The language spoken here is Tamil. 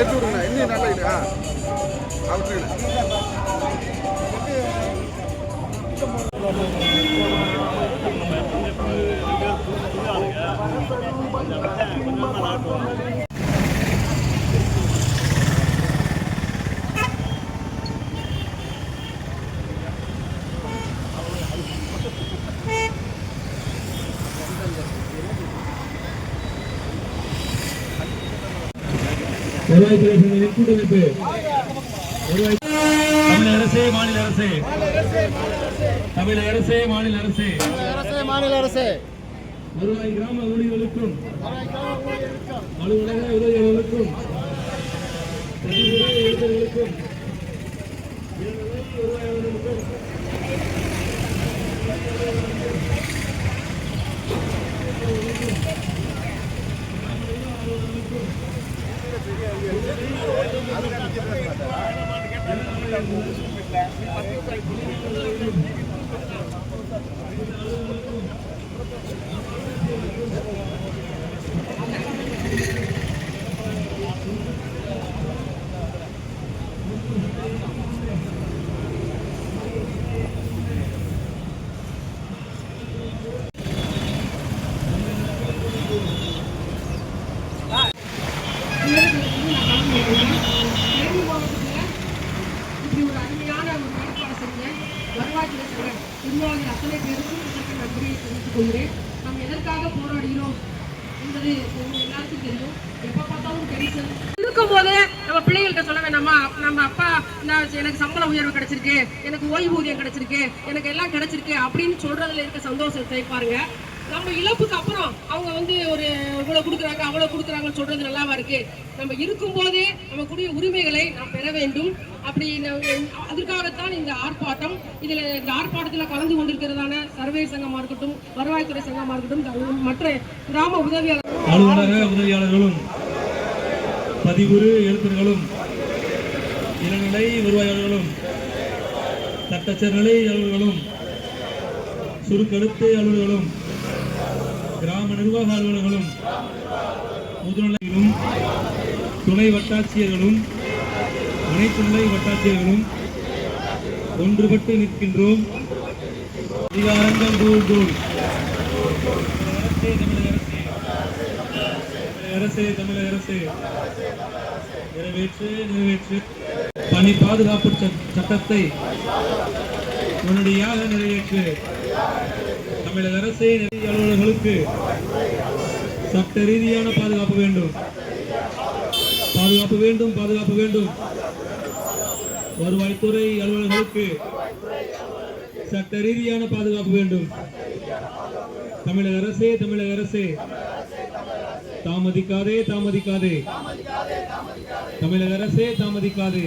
எடுத்து விடுங்க. இன்னும் நல்லா இது ஆ. விட்டுருங்க வருவாய்த்துறை சங்கத்தின் கூட்டமைப்பு தமிழக அரசே மாநில அரசே. தமிழக அரசே மாநில அரசே. அரசு மாநில அரசு வருவாய் கிராம ஊழியர்களுக்கும் அலுவலக உதவியாளர்களுக்கும் எழுத்தர்களுக்கும் I Thank you. சங்க அத்தனை பேருக்கும் இதற்கு நன்றியை தெரிவித்துக் கொள்கிறேன். நாம் எதற்காக போராடுகிறோம் என்பது எல்லாருக்கும் தெரியும். எப்ப பார்த்தாலும் டென்ஷன் இருக்கும்போது நம்ம பிள்ளைகள்கிட்ட சொல்ல வேண்டாமா? நம்ம அப்பா நான் எனக்கு சம்பள உயர்வு கிடைச்சிருக்கு எனக்கு ஓய்வூதியம் கிடைச்சிருக்கு எனக்கு எல்லாம் கிடைச்சிருக்கு அப்படின்னு சொல்றதுல இருக்க சந்தோஷத்தை பாருங்க. நம்ம இழப்புக்கு அப்புறம் அவங்க வந்து ஒரு இவ்வளவு கொடுக்குறாங்க அவ்வளவு கொடுக்குறாங்கன்னு சொல்றது நல்லாவா இருக்கு? நம்ம இருக்கும் போதே நமக்குரிய உரிமைகளை நாம் பெற வேண்டும். அப்படி அதற்காகத்தான் இந்த ஆர்ப்பாட்டம் இதுல இந்த ஆர்ப்பாட்டத்துல கலந்து கொண்டிருக்கிறதான சர்வே சங்கமா இருக்கட்டும் வருவாய்த்துறை சங்கமா இருக்கட்டும் மற்ற கிராம உதவியாளர் அலுவலக உதவியாளர்களும் பதிவுறு எழுத்தர்களும் இளநிலை வருவாயாளர்களும் தட்டச்சர்நிலை அலுவலர்களும் சுருக்கெழுத்து அலுவலர்களும் கிராம நிர்வாக அலுவலர்களும் முதுநிலையிலும் துணை வட்டாட்சியர்களும் அனைத்து நிலை வட்டாட்சியர்களும் ஒன்றுபட்டு நிற்கின்றோம். அதிகாரங்கள் தூள் தூள் அரசே, தமிழக அரசு தமிழக நிறைவேற்று நிறைவேற்று. பணி பாதுகாப்பு சட்டத்தை உடனடியாக நிறைவேற்று. தமிழக அரசே நிதி அலுவலர்களுக்கு சட்ட ரீதியான பாதுகாப்பு வேண்டும். பாதுகாப்பு வேண்டும் பாதுகாப்பு வேண்டும். வருவாய்த்துறை அலுவலர்களுக்கு சட்ட ரீதியான பாதுகாப்பு வேண்டும். தமிழக அரசே தமிழக அரசே. தாமதிக்காதே தாமதிக்காதே. தமிழக அரசே தாமதிக்காதே.